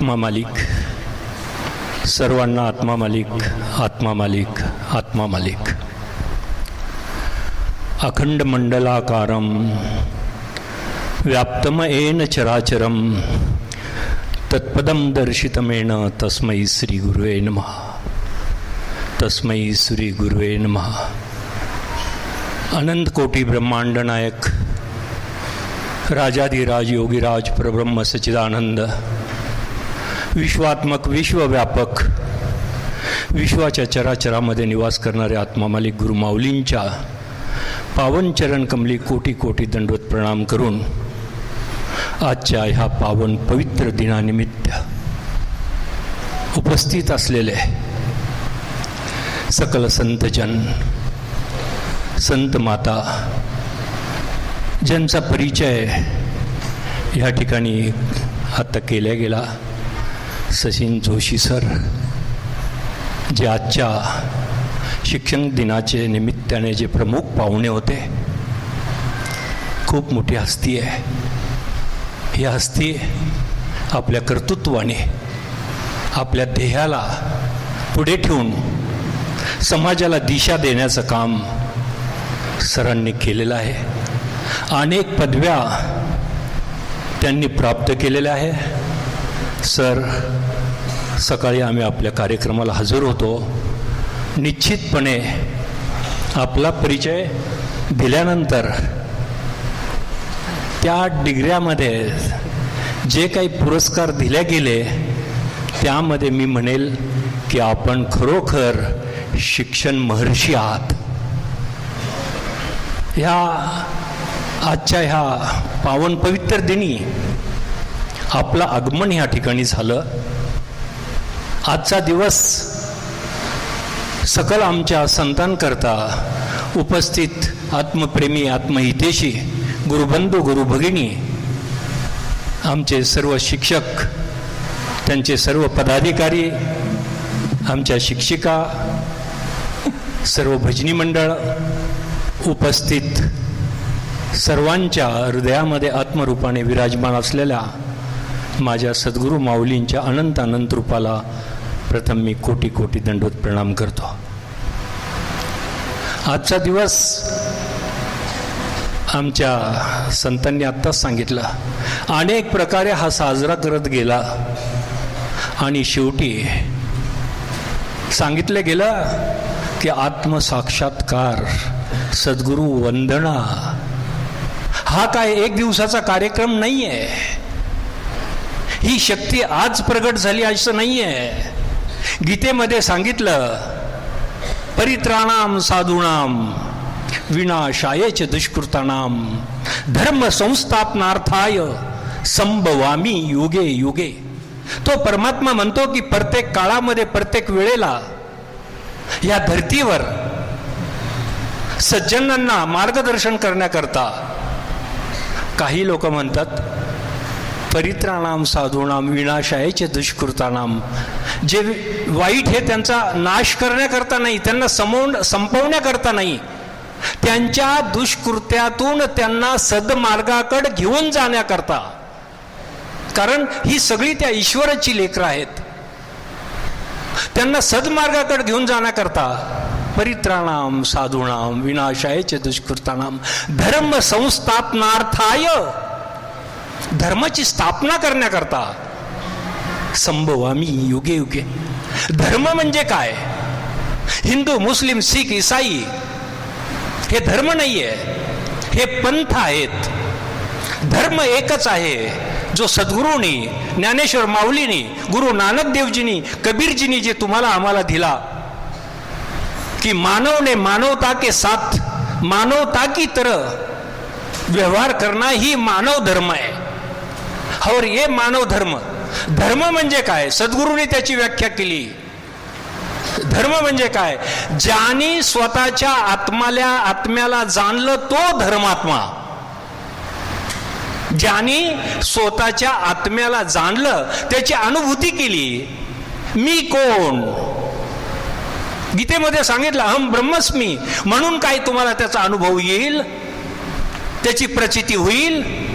आत्मा मालिक. सर्वांना आत्मा मालिक आत्मा मालिक आत्मा मालिक. अखंड मंडलाकारम व्याप्तम येन चराचरम तत्पदम दर्शितमेन तस्मै श्री गुरुवे नमः. तस्मै श्री गुरुवे नमः. अनंत कोटी ब्रह्मांड नायक राजाधिराज योगीराज परब्रह्म सच्चिदानंद विश्वात्मक विश्वव्यापक विश्वाच्या चराचरामध्ये निवास करणारे आत्मा मालिक गुरुमाऊलींच्या पावन चरण कमली कोटी कोटी दंडवत प्रणाम करून आजच्या ह्या पावन पवित्र दिनानिमित्त उपस्थित असलेले सकल संतजन संत माता ज्यांचा परिचय ह्या ठिकाणी आता केला गेला सचिन जोशी सर जे आजच्या शिक्षण दिनाचे निमित्ताने जे प्रमुख पाहुणे होते खूप मोठी हस्ती आहे. ही हस्ती आपल्या कर्तृत्वाने आपल्या ध्येयाला पुढे ठेवून समाजाला दिशा देण्याचं काम सरांनी केलेलं आहे. अनेक पदव्या त्यांनी प्राप्त केलेल्या आहे. सर सकाळी आम्ही आपल्या कार्यक्रमाला हजर होतो. निश्चितपणे आपला परिचय दिल्यानंतर त्या डिग्र्यामध्ये जे काही पुरस्कार दिले गेले त्यामध्ये मी म्हणेल की आपण खरोखर शिक्षण महर्षी आहात. ह्या आजच्या ह्या पावन पवित्र दिनी आपलं आगमन ह्या ठिकाणी झालं. आजचा दिवस सकल आमच्या संतांकरता उपस्थित आत्मप्रेमी आत्महितेशी गुरुबंधू गुरुभगिनी आमचे सर्व शिक्षक त्यांचे सर्व पदाधिकारी आमच्या शिक्षिका सर्व भजनी मंडळ उपस्थित सर्वांच्या हृदयामध्ये आत्मरूपाने विराजमान असलेल्या माझ्या सद्गुरू माऊलींच्या अनंत अनंत रूपाला प्रथम मी कोटी कोटी दंडवत प्रणाम करतो. आजचा दिवस आमच्या संतांनी आत्ताच सांगितलं. अनेक प्रकारे हा साजरा करत गेला. आणि शेवटी सांगितलं गेलं की आत्मसाक्षात्कार सद्गुरू वंदना. हा काय एक दिवसाचा कार्यक्रम नाही आहे ही शक्ती आज प्रगट झाली असं नाही आहे गीतेमध्ये सांगितलं परित्राणाम साधूणाम विनाशायच दुष्कृतानाम धर्म संस्थापनार्थाय संभवामी युगे युगे. तो परमात्मा म्हणतो की प्रत्येक काळामध्ये प्रत्येक वेळेला या धर्तीवर सज्जनांना मार्गदर्शन करण्याकरता काही लोक म्हणतात परित्राणाम साधूनाम विनाशायचे दुष्कृतानाम. जे वाईट हे त्यांचा नाश करण्याकरता नाही त्यांना समवून संपवण्याकरता नाही त्यांच्या दुष्कृत्यातून त्यांना सदमार्गाकडे घेऊन जाण्याकरता. कारण ही सगळी त्या ईश्वराची लेकरं आहेत. त्यांना सदमार्गाकडे घेऊन जाण्याकरता परित्राणाम साधूनाम विनाशायचे दुष्कृतानाम. धर्म संस्थापनार्थाय धर्माची स्थापना करण्याकरता संभवामी युगे युगे धर्म म्हणजे काय? हिंदू मुस्लिम सिख इसाई हे धर्म नाहीये. हे पंथ आहेत. धर्म एकच आहे जो सद्गुरूंनी ज्ञानेश्वर माऊलीनी गुरु नानक देवजीनी कबीरजीनी जे तुम्हाला आम्हाला दिला कि मानव ने मानवता के साथ मानवता की तरह व्यवहार करना ही मानव धर्म आहे. और ये मानव धर्म। धर्म म्हणजे काय? सद्गुरूंनी त्याची व्याख्या केली. धर्म म्हणजे काय? ज्याने स्वतःच्या आत्माल्या आत्म्याला जाणलं तो धर्मात्मा. ज्याने स्वतःच्या आत्म्याला जाणलं त्याची अनुभूती केली. मी कोण? गीतेमध्ये सांगितलं अहम ब्रह्मस्मी. म्हणून काय तुम्हाला त्याचा अनुभव येईल? त्याची प्रचिती होईल?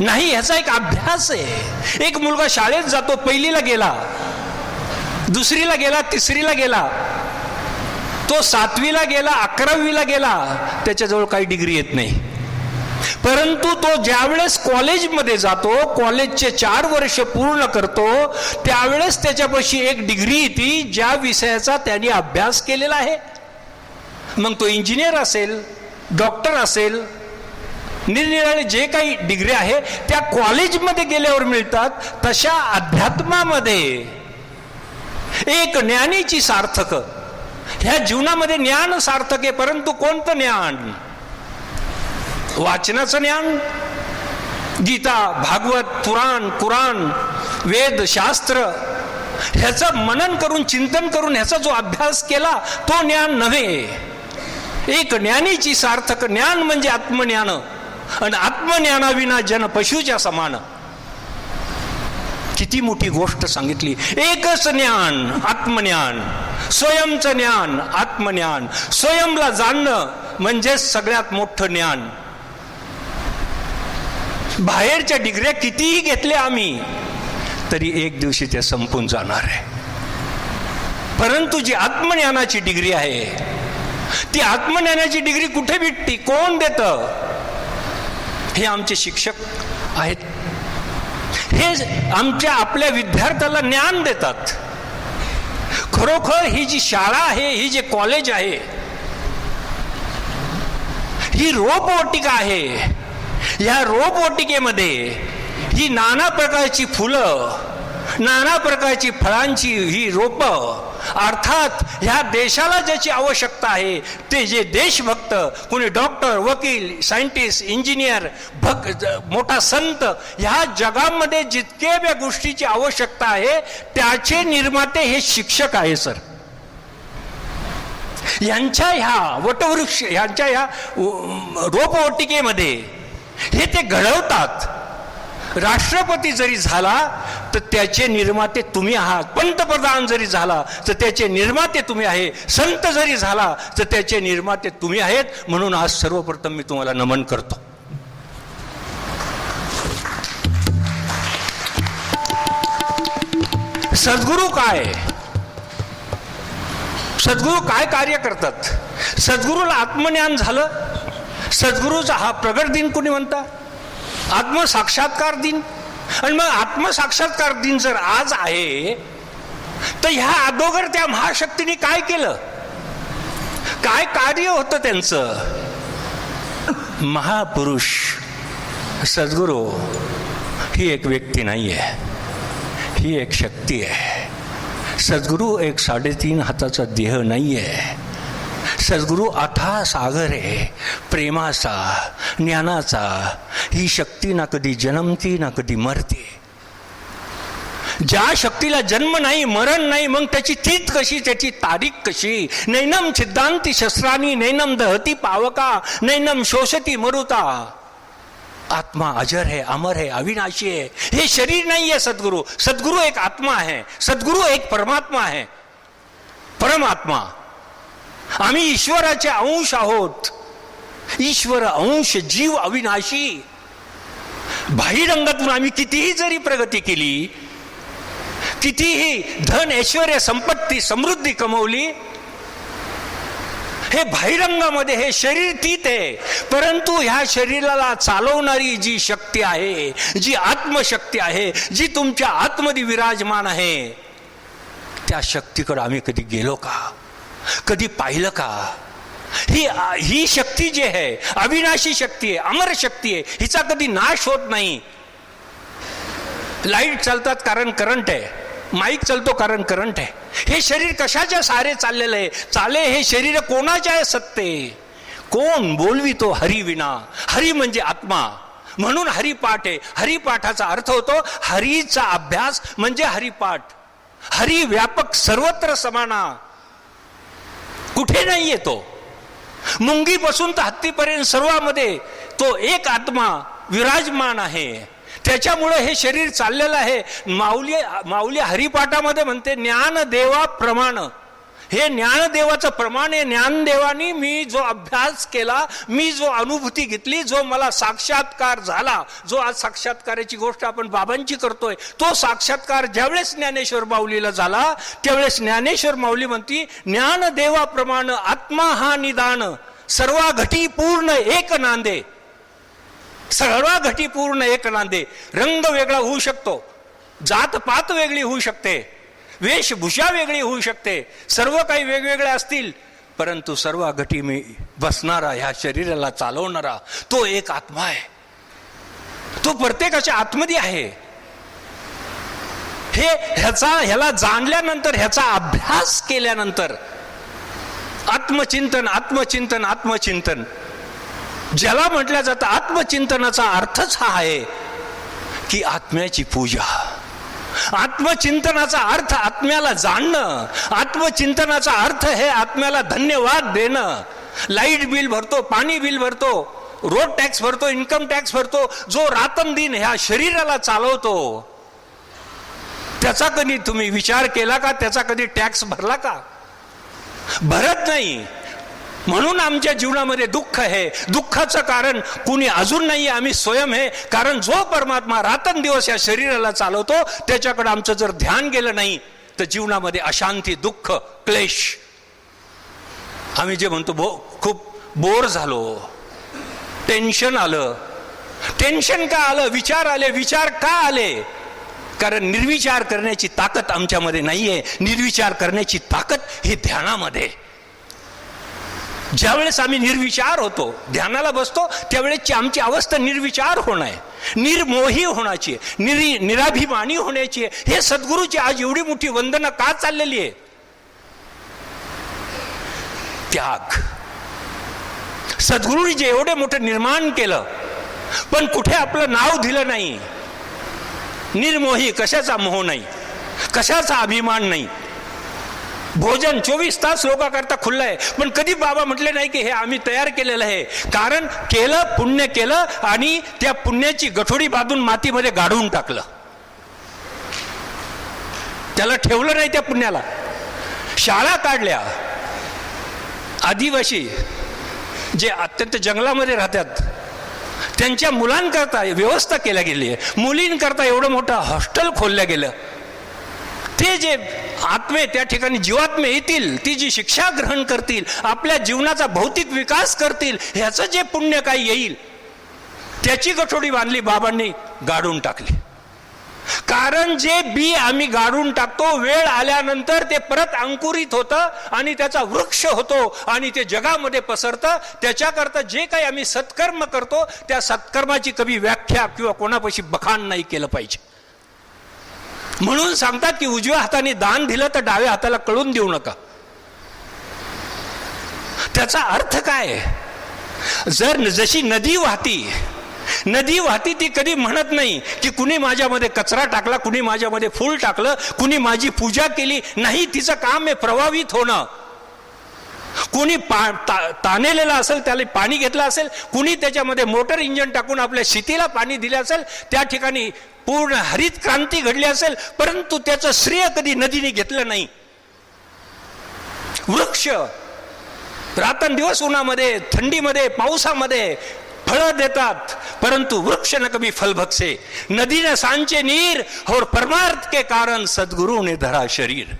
नाही ह्याचा एक अभ्यास आहे. एक मुलगा शाळेत जातो पहिलीला गेला दुसरीला गेला तिसरीला गेला. तो सातवीला गेला अकरावीला गेला त्याच्याजवळ काही डिग्री येत नाही. परंतु तो ज्यावेळेस कॉलेजमध्ये जातो कॉलेजचे चार वर्ष पूर्ण करतो त्यावेळेस त्याच्यापाशी एक डिग्री येते ज्या विषयाचा त्याने अभ्यास केलेला आहे. मग तो इंजिनियर असेल डॉक्टर असेल निरनिराळे जे काही डिग्री आहे त्या कॉलेजमध्ये गेल्यावर मिळतात तशा अध्यात्मामध्ये. एक ज्ञानीची सार्थक. ह्या जीवनामध्ये ज्ञान सार्थक आहे परंतु कोणतं ज्ञान? वाचनाचं ज्ञान? गीता भागवत पुराण कुराण वेद शास्त्र ह्याचं मनन करून चिंतन करून ह्याचा जो अभ्यास केला तो ज्ञान नव्हे. एक ज्ञानीची सार्थक. ज्ञान म्हणजे आत्मज्ञान. आणि आत्मज्ञानाविना जन पशुच्या समान. किती मोठी गोष्ट सांगितली. एकच ज्ञान आत्मज्ञान. स्वयंचं ज्ञान आत्मज्ञान. स्वयंला जाणणं म्हणजे सगळ्यात मोठं ज्ञान. बाहेरच्या डिग्र्या कितीही घेतल्या आम्ही तरी एक दिवशी ते संपून जाणार आहे. परंतु जी आत्मज्ञानाची डिग्री आहे ती आत्मज्ञानाची डिग्री कुठे भेटती? कोण देतं? हे आमचे शिक्षक आहेत. हे आमच्या आपल्या विद्यार्थ्याला ज्ञान देतात. खरोखर ही जी शाळा आहे ही जे कॉलेज आहे ही रोपवाटिका आहे. या रोपवाटिकेमध्ये ही नाना प्रकारची फुलं नाना प्रकारची फळांची ही रोप अर्थात ह्या देशाला ज्याची आवश्यकता आहे ते जे देशभक्त कोणी डॉक्टर वकील सायंटिस्ट इंजिनियर भक मोठा संत ह्या जगामध्ये जितके या गोष्टीची आवश्यकता आहे त्याचे निर्माते हे शिक्षक आहे सर. यांच्या ह्या वटवृक्ष यांच्या ह्या रोपवाटिकेमध्ये हे ते घडवतात. राष्ट्रपती जरी झाला तर त्याचे निर्माते तुम्ही आहात. पंतप्रधान जरी झाला तर त्याचे निर्माते तुम्ही आहे. संत जरी झाला तर त्याचे निर्माते तुम्ही आहेत. म्हणून आज सर्वप्रथम मी तुम्हाला नमन करतो. सद्गुरू काय? सद्गुरू काय कार्य करतात? सद्गुरूला आत्मज्ञान झालं? सद्गुरूचा हा प्रगट दिन कोणी म्हणता? आत्मसाक्षात्कार दिन. आणि मग आत्मसाक्षात्कार दिन जर आज आहे तर ह्या अगोदर त्या महाशक्तीने काय केलं? काय कार्य होतं त्यांचं? महापुरुष सद्गुरू ही एक व्यक्ती नाही आहे ही एक शक्ती आहे. सद्गुरू एक साडेतीन हाताचा देह नाही आहे सद्गुरू अथा सागर आहे प्रेमाचा ज्ञानाचा ही शक्ती ना कधी जन्मती ना कधी मरते. ज्या शक्तीला जन्म नाही मरण नाही मग त्याची तीत कशी त्याची तारीख कशी? नैनम सिद्धांती शस्त्रानी नैनम दहती पावका नैनम शोषती मरुता. आत्मा अजर है अमर है अविनाशी है. हे शरीर नाही आहे सद्गुरू. सद्गुरू एक आत्मा आहे. सद्गुरू एक परमात्मा आहे. परमात्मा. आम्ही ईश्वराचे अंश आहोत. ईश्वर अंश जीव अविनाशी. बाह्यरंगातून आम्ही कितीही जरी प्रगती केली कितीही धन ऐश्वर संपत्ती समृद्धी कमवली हे बाहिरंगामध्ये हे शरीर तीत आहे. परंतु ह्या शरीराला चालवणारी जी शक्ती आहे जी आत्मशक्ती आहे जी तुमच्या आतमध्ये विराजमान आहे त्या शक्तीकडे आम्ही कधी गेलो का? कधी पाहिलं का? ही ही शक्ती जी आहे अविनाशी शक्ती आहे अमर शक्ती आहे हिचा कधी नाश होत नाही. लाइट चालतात कारण करंट आहे माईक चालतो कारण करंट आहे. हे शरीर कशाच्या सारे चाललेलं आहे? चाले हे शरीर कोणाच्या आहे सत्ते? कोण बोलवितो हरी विना? हरी म्हणजे आत्मा. म्हणून हरिपाठ आहे. हरिपाठाचा अर्थ होतो हरीचा अभ्यास म्हणजे हरिपाठ हरी व्यापक सर्वत्र समाना. कुठे नाही येतो मुंगीपासून तर हत्तीपर्यंत सर्वामध्ये तो एक आत्मा विराजमान आहे. त्याच्यामुळं हे शरीर चाललेलं आहे. माऊली माऊली हरिपाठामध्ये म्हणते ज्ञान देवा प्रमाण. हे ज्ञानदेवाचं प्रमाण आहे. ज्ञानदेवानी मी जो अभ्यास केला मी जो अनुभूती घेतली जो मला साक्षात्कार झाला जो आज साक्षात्काराची गोष्ट आपण बाबांची करतोय तो साक्षात्कार ज्यावेळेस ज्ञानेश्वर माऊलीला झाला त्यावेळेस ज्ञानेश्वर माऊली म्हणती ज्ञानदेवाप्रमाण आत्मा हा निदान सर्वा घटी पूर्ण एक नांदे. सर्वा घटी पूर्ण एक नांदे. रंग वेगळा होऊ शकतो जात पात वेगळी होऊ शकते. वेशभूषा वेगळी होऊ शकते. सर्व काही वेगवेगळे असतील परंतु सर्व घटी मी बसणारा ह्या शरीराला चालवणारा तो एक आत्मा आहे. तो प्रत्येकाच्या आतमध्ये आहे. हे ह्याचा ह्याला जाणल्यानंतर ह्याचा अभ्यास केल्यानंतर आत्मचिंतन आत्मचिंतन आत्मचिंतन ज्याला म्हटलं जातं आत्मचिंतनाचा अर्थच हा आहे की आत्म्याची पूजा. आत्मचिंतनाचा अर्थ आत्म्याला जाणणं आत्मचिंतनाचा अर्थ हे आत्म्याला धन्यवाद देणं. लाइट बिल भरतो पाणी बिल भरतो रोड टॅक्स भरतो इन्कम टॅक्स भरतो जो रातनदिन ह्या शरीराला चालवतो. त्याचा कधी तुम्ही विचार केला का? त्याचा कधी टॅक्स भरला का? भरत नाही. म्हणून आमच्या जीवनामध्ये दुःख आहे. दुःखाचं कारण कुणी अजून नाही आम्ही स्वयं हे. कारण जो परमात्मा रातंदिवस या शरीराला चालवतो त्याच्याकडे आमचं जर ध्यान गेलं नाही तर जीवनामध्ये अशांती दुःख क्लेश. आम्ही जे म्हणतो बो खूप बोर झालो. टेन्शन आलं. टेन्शन का आलं? विचार आले. विचार का आले? कारण निर्विचार करण्याची ताकद आमच्यामध्ये नाही आहे निर्विचार करण्याची ताकद ही ध्यानामध्ये. ज्यावेळेस आम्ही निर्विचार होतो ध्यानाला बसतो त्यावेळेसची आमची अवस्था निर्विचार होणं आहे. निर्मोही होण्याची आहे. निरी निराभिमानी होण्याची आहे. हे सद्गुरूची आज एवढी मोठी वंदना का चाललेली आहे? त्याग. सद्गुरूंनी जे एवढे मोठं निर्माण केलं पण कुठे आपलं नाव दिलं नाही. निर्मोही कशाचा मोह नाही. कशाचा अभिमान नाही. भोजन चोवीस तास लोकांकरता खुल्लं आहे. पण कधी बाबा म्हटले नाही की हे आम्ही तयार केलेलं आहे. कारण केलं पुण्य केलं आणि त्या पुण्याची गठोडी बांधून मातीमध्ये गाढून टाकलं. त्याला ठेवलं नाही त्या पुण्याला. शाळा काढल्या. आदिवासी जे अत्यंत जंगलामध्ये राहतात त्यांच्या मुलांकरता व्यवस्था केल्या गेली आहे. मुलींकरता एवढं मोठं हॉस्टेल खोललं गेलं. ते जे आत्मे त्या ठिकाणी जीवात्मे येतील ती जी शिक्षा ग्रहण करतील आपल्या जीवनाचा भौतिक विकास करतील ह्याचं जे पुण्य काही येईल त्याची गठोडी बांधली बाबांनी गाडून टाकली. कारण जे बी आम्ही गाडून टाकतो वेळ आल्यानंतर ते परत अंकुरित होतं आणि त्याचा वृक्ष होतो आणि ते जगामध्ये पसरतं. त्याच्याकरता जे काही आम्ही सत्कर्म करतो त्या सत्कर्माची कधी व्याख्या किंवा कोणापाशी बखान नाही केलं पाहिजे. म्हणून सांगतात की उजव्या हाताने दान दिलं तर डाव्या हाताला कळून देऊ नका. त्याचा अर्थ काय? जर जशी नदी वाहती नदी वाहती ती कधी म्हणत नाही की कुणी माझ्यामध्ये कचरा टाकला कुणी माझ्यामध्ये फूल टाकलं कुणी माझी पूजा केली नाही तिचं काम आहे प्रभावित होणं. कुणी पा ता, तानेलेलं असेल त्याला पाणी घेतलं असेल कुणी त्याच्यामध्ये मोटर इंजन टाकून आपल्या शेतीला पाणी दिलं असेल त्या ठिकाणी पूर्ण हरित क्रांती घडली असेल परंतु त्याचं श्रेय कधी नदीने घेतलं नाही. वृक्ष रात्रंदिवस उन्हामध्ये थंडीमध्ये पावसामध्ये फळं देतात परंतु वृक्ष न कभी फल भक्षे. नदी न सांचे नीर और परमार्थ के कारण सद्गुरु ने धरा शरीर.